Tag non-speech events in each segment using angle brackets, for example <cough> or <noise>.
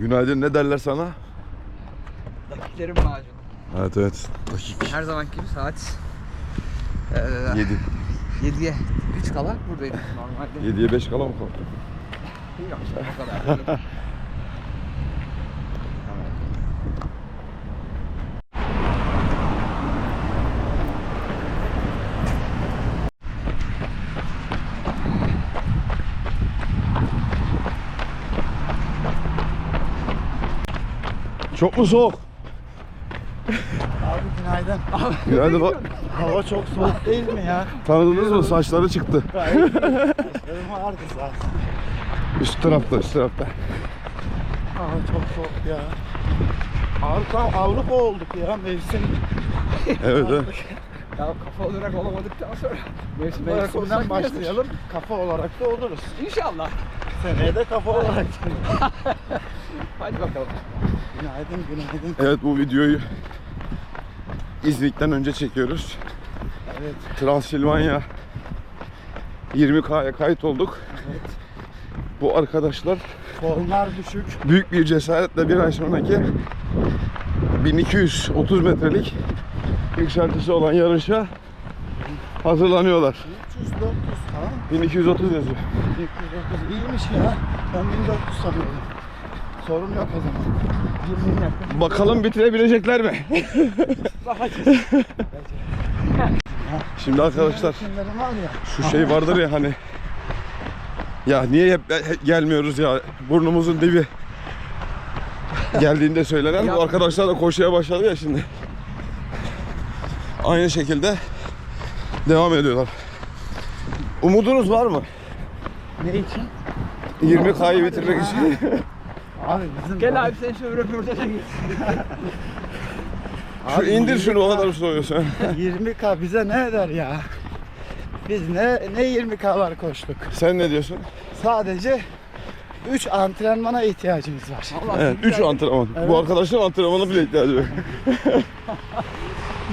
Günaydın ne derler sana? Dakiklerim macun. Evet evet. Dakik. Her zamanki gibi saat 7. 7'ye 3 kala buradaydım normalde. 7'ye 5 kala mı kalktın? Yok o kadar <laughs> Çok mu soğuk? Abi günaydın. Günaydın bak. Hava çok soğuk değil mi ya? Tanıdınız mı? Saçları çıktı. Gayet iyi. Saçlarım vardı zaten. Üst tarafta, üst tarafta. Hava çok soğuk ya. Avrupa, Avrupa olduk ya mevsim. Evet evet. Ya kafa olarak olamadıktan sonra mevsim olarak Mevsimden olsak başlayalım. Kafa olarak da oluruz. İnşallah. Seneye de kafa olarak. <laughs> Hadi bakalım. günaydın, günaydın. Evet bu videoyu İznik'ten önce çekiyoruz. Evet, Transilvanya 20K'ya kayıt olduk. evet. Bu arkadaşlar Formlar düşük. büyük bir cesaretle bir ay sonraki 1230 metrelik yükseltisi olan yarışa hazırlanıyorlar. 300, 400 tamam. 1230 yazıyor. 1900 iyiymiş ya. Ben 1400 sanıyordum. Sorun yok o zaman. 20 dakika. Bakalım bitirebilecekler mi? <laughs> Şimdi arkadaşlar Kimlerin var ya. şu şey vardır ya hani ya niye hep hep gelmiyoruz ya burnumuzun dibi geldiğinde söylenen bu arkadaşlar da koşuya başladı ya şimdi. Aynı şekilde devam ediyorlar. Umudunuz var mı? Ne için? 20K'yı bitirmek için. <laughs> Abi bizim Gel abi sen şu röportaja git. Şu indir şunu o kadar soruyorsun. 20k <laughs> bize ne eder ya? Biz ne ne 20k'lar koştuk. Sen ne diyorsun? Sadece 3 antrenmana ihtiyacımız var. Allah Evet, 3 antrenman. Evet. Bu arkadaşlar antrenmana bile ihtiyacı yok.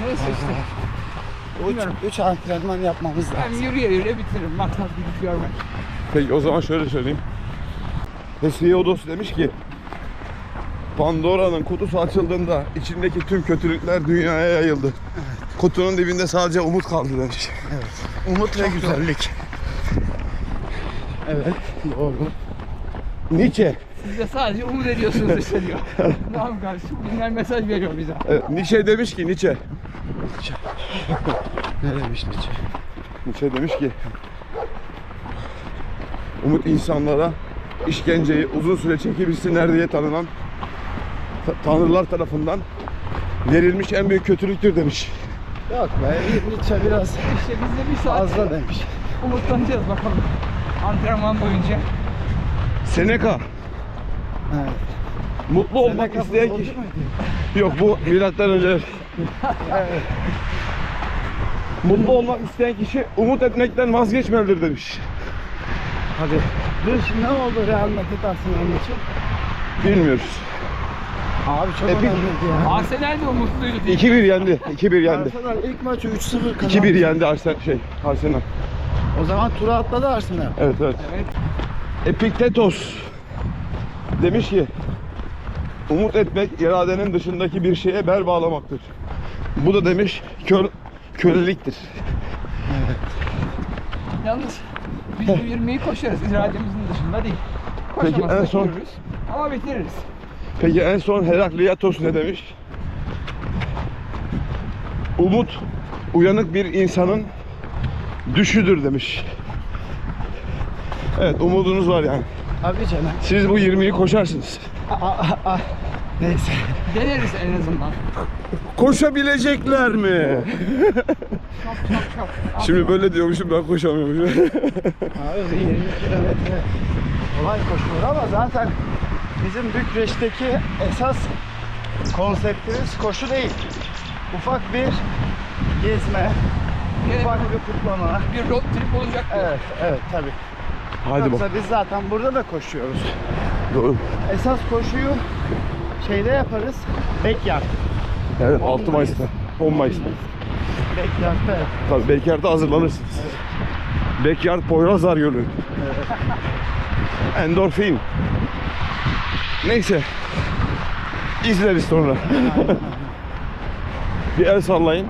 Neyse işte. 3 3 antrenman yapmamız Ben lazım. yürüye yürüye bitiririm. Maksat gidip görmek. Peki o zaman şöyle söyleyeyim. Hesiodos demiş ki Pandora'nın kutusu açıldığında içindeki tüm kötülükler dünyaya yayıldı. Kutunun dibinde sadece umut kaldı demiş. Umut ve güzellik. Evet, doğru. Nietzsche. Siz de sadece umut ediyorsunuz <laughs> hissediyor. tamam kardeşim. Dinler mesaj veriyor bize. Evet, Nietzsche demiş ki Nietzsche. Ne demiş Nietzsche? Nietzsche demiş ki Umut insanlara işkenceyi uzun süre çekebilsinler diye tanınan ta- tanrılar tarafından verilmiş en büyük kötülüktür demiş. Yok be, Nietzsche biraz İşte biz de bir saat fazla demiş. umutlanacağız bakalım. Antrenman boyunca. Seneca Evet. mutlu olmak Seneca isteyen futbolcu kişi. Yok bu milattan önce. Mutlu olmak isteyen kişi umut etmekten vazgeçmelidir demiş. Hadi. Dur ne oldu Real Madrid Arsenal maçı? Bilmiyoruz. Abi çok Epik. önemliydi ya. Arsenal de umutluydu diye. 2-1 yendi. 2-1 yendi. Arsenal ilk maçı 3-0 kazandı. 2-1 yendi Arsenal şey Arsenal. O zaman tura atladı Arsenal. Evet evet. Evet. Epiktetos demiş ki umut etmek iradenin dışındaki bir şeye bel bağlamaktır. Bu da demiş kö köleliktir. Yalnız biz bu 20'yi koşarız. irademizin dışında değil. Peki, Koşamazsak en son- yürürüz. Ama bitiririz. Peki en son Herakliatos ne demiş? Umut uyanık bir insanın düşüdür demiş. Evet umudunuz var yani. Abi canım. Siz bu 20'yi koşarsınız. Aa, aa, aa. Neyse. Deneriz en azından. Koşabilecekler mi? Çok çok çok. Şimdi böyle diyormuşum ben koşamıyormuşum. Abi 20 kilometre kolay koşulur ama zaten bizim Bükreş'teki esas konseptimiz koşu değil. Ufak bir gezme, ufak bir kutlama. Bir road trip olacak. Evet, evet tabii. Hadi Yoksa bak. biz zaten burada da koşuyoruz. Doğru. Esas koşuyu şeyde yaparız. Backyard. Evet 10 6 Mayıs'ta. 10 Mayıs'ta. Backyard'da yap- Tabii Backyard'da hazırlanırsınız. Backyard Poyrazlar Gölü. Endorfin. Neyse. İzleriz sonra. bir el sallayın.